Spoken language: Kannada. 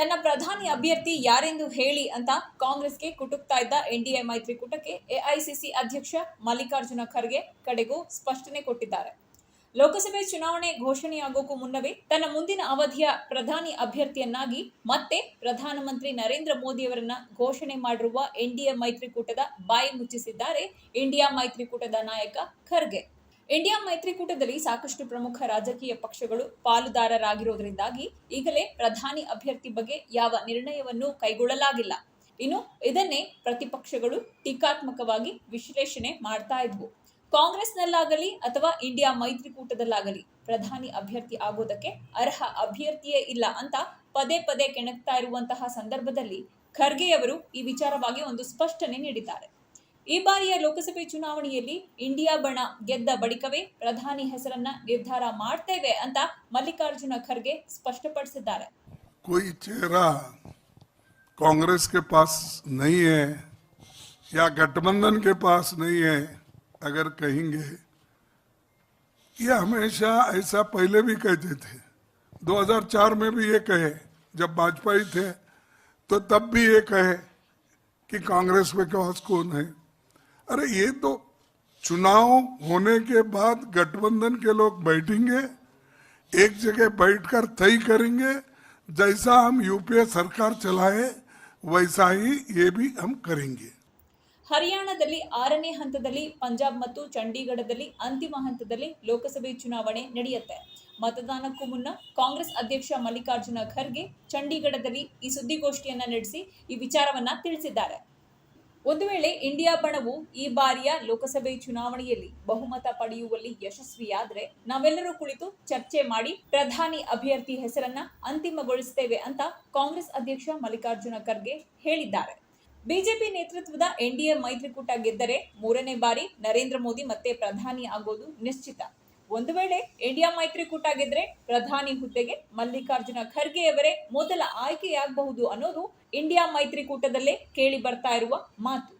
ತನ್ನ ಪ್ರಧಾನಿ ಅಭ್ಯರ್ಥಿ ಯಾರೆಂದು ಹೇಳಿ ಅಂತ ಕಾಂಗ್ರೆಸ್ಗೆ ಕುಟುಕ್ತಾ ಇದ್ದ ಎನ್ಡಿಎ ಮೈತ್ರಿಕೂಟಕ್ಕೆ ಎಐಸಿಸಿ ಅಧ್ಯಕ್ಷ ಮಲ್ಲಿಕಾರ್ಜುನ ಖರ್ಗೆ ಕಡೆಗೂ ಸ್ಪಷ್ಟನೆ ಕೊಟ್ಟಿದ್ದಾರೆ. ಲೋಕಸಭೆ ಚುನಾವಣೆ ಘೋಷಣೆಯಾಗೋಕ್ಕೂ ಮುನ್ನವೇ ತನ್ನ ಮುಂದಿನ ಅವಧಿಯ ಪ್ರಧಾನಿ ಅಭ್ಯರ್ಥಿಯನ್ನಾಗಿ ಮತ್ತೆ ಪ್ರಧಾನಮಂತ್ರಿ ನರೇಂದ್ರ ಮೋದಿಯವರನ್ನ ಘೋಷಣೆ ಮಾಡಿರುವ ಎನ್ಡಿಎ ಮೈತ್ರಿಕೂಟದ ಬಾಯಿ ಮುಚ್ಚಿಸಿದ್ದಾರೆ ಇಂಡಿಯಾ ಮೈತ್ರಿಕೂಟದ ನಾಯಕ ಖರ್ಗೆ. ಇಂಡಿಯಾ ಮೈತ್ರಿಕೂಟದಲ್ಲಿ ಸಾಕಷ್ಟು ಪ್ರಮುಖ ರಾಜಕೀಯ ಪಕ್ಷಗಳು ಪಾಲುದಾರರಾಗಿರೋದ್ರಿಂದಾಗಿ ಈಗಲೇ ಪ್ರಧಾನಿ ಅಭ್ಯರ್ಥಿ ಬಗ್ಗೆ ಯಾವ ನಿರ್ಣಯವನ್ನು ಕೈಗೊಳ್ಳಲಾಗಿಲ್ಲ. ಇನ್ನು ಇದನ್ನೇ ಪ್ರತಿಪಕ್ಷಗಳು ಟೀಕಾತ್ಮಕವಾಗಿ ವಿಶ್ಲೇಷಣೆ ಮಾಡ್ತಾ ಇದ್ವು. ಕಾಂಗ್ರೆಸ್ನಲ್ಲಾಗಲಿ ಅಥವಾ ಇಂಡಿಯಾ ಮೈತ್ರಿಕೂಟದಲ್ಲಾಗಲಿ ಪ್ರಧಾನಿ ಅಭ್ಯರ್ಥಿ ಆಗೋದಕ್ಕೆ ಅರ್ಹ ಅಭ್ಯರ್ಥಿಯೇ ಇಲ್ಲ ಅಂತ ಪದೇ ಪದೇ ಕೆಣಕ್ತಾ ಇರುವಂತಹ ಸಂದರ್ಭದಲ್ಲಿ ಖರ್ಗೆಯವರು ಈ ವಿಚಾರವಾಗಿ ಒಂದು ಸ್ಪಷ್ಟನೆ ನೀಡಿದ್ದಾರೆ. ಈ ಬಾರಿಯ ಲೋಕಸಭೆ ಚುನಾವಣೆಯಲ್ಲಿ ಇಂಡಿಯಾ ಬಣ ಗೆದ್ದ ಬಳಿಕವೇ ಪ್ರಧಾನಿ ಹೆಸರನ್ನ ನಿರ್ಧಾರ ಮಾಡ್ತೇವೆ ಅಂತ ಮಲ್ಲಿಕಾರ್ಜುನ ಖರ್ಗೆ ಸ್ಪಷ್ಟಪಡಿಸಿದ್ದಾರೆ कोई चेहरा कांग्रेस के पास नहीं है या गठबंधन के पास नहीं है अगर कहेंगे ये हमेशा ऐसा पहले भी कहते थे 2004 में भी ये कहे जब वाजपेयी थे तो तब भी ये कहे कि कांग्रेस के पास कौन है अरे ये तो चुनाव होने के बाद गठबंधन के लोग बैठेंगे एक जगह बैठकर तय करेंगे जैसा हम यूपीए सरकार चलाए वैसा ही ये भी हम करेंगे ಹರಿಯಾಣದಲ್ಲಿ ಆರನೇ ಹಂತದಲ್ಲಿ ಪಂಜಾಬ್ ಮತ್ತು ಚಂಡೀಗಢದಲ್ಲಿ ಅಂತಿಮ ಹಂತದಲ್ಲಿ ಲೋಕಸಭೆ ಚುನಾವಣೆ ನಡೆಯುತ್ತೆ ಮತದಾನಕ್ಕೂ ಮುನ್ನ ಕಾಂಗ್ರೆಸ್ ಅಧ್ಯಕ್ಷ ಮಲ್ಲಿಕಾರ್ಜುನ ಖರ್ಗೆ ಚಂಡೀಗಢದಲ್ಲಿ ಈ ಸುದ್ದಿಗೋಷ್ಠಿಯನ್ನ ನಡೆಸಿ ಈ ವಿಚಾರವನ್ನ ತಿಳಿಸಿದ್ದಾರೆ ಒಂದು ವೇಳೆ ಇಂಡಿಯಾ ಬಣವು ಈ ಬಾರಿಯ ಲೋಕಸಭೆ ಚುನಾವಣೆಯಲ್ಲಿ ಬಹುಮತ ಪಡೆಯುವಲ್ಲಿ ಯಶಸ್ವಿಯಾದ್ರೆ ನಾವೆಲ್ಲರೂ ಕುಳಿತು ಚರ್ಚೆ ಮಾಡಿ ಪ್ರಧಾನಿ ಅಭ್ಯರ್ಥಿ ಹೆಸರನ್ನ ಅಂತಿಮಗೊಳಿಸುತ್ತೇವೆ ಅಂತ ಕಾಂಗ್ರೆಸ್ ಅಧ್ಯಕ್ಷ ಮಲ್ಲಿಕಾರ್ಜುನ ಖರ್ಗೆ ಹೇಳಿದ್ದಾರೆ. ಬಿಜೆಪಿ ನೇತೃತ್ವದ ಎನ್ಡಿಎ ಮೈತ್ರಿಕೂಟ ಗೆದ್ದರೆ ಮೂರನೇ ಬಾರಿ ನರೇಂದ್ರ ಮೋದಿ ಮತ್ತೆ ಪ್ರಧಾನಿ ಆಗೋದು ನಿಶ್ಚಿತ. ಒಂದು ವೇಳೆ ಇಂಡಿಯಾ ಮೈತ್ರಿಕೂಟ ಆಗಿದ್ರೆ ಪ್ರಧಾನಿ ಹುದ್ದೆಗೆ ಮಲ್ಲಿಕಾರ್ಜುನ ಖರ್ಗೆಯವರೇ ಮೊದಲ ಆಯ್ಕೆಯಾಗಬಹುದು ಅನ್ನೋದು ಇಂಡಿಯಾ ಮೈತ್ರಿಕೂಟದಲ್ಲೇ ಕೇಳಿ ಬರ್ತಾ ಇರುವ ಮಾತು.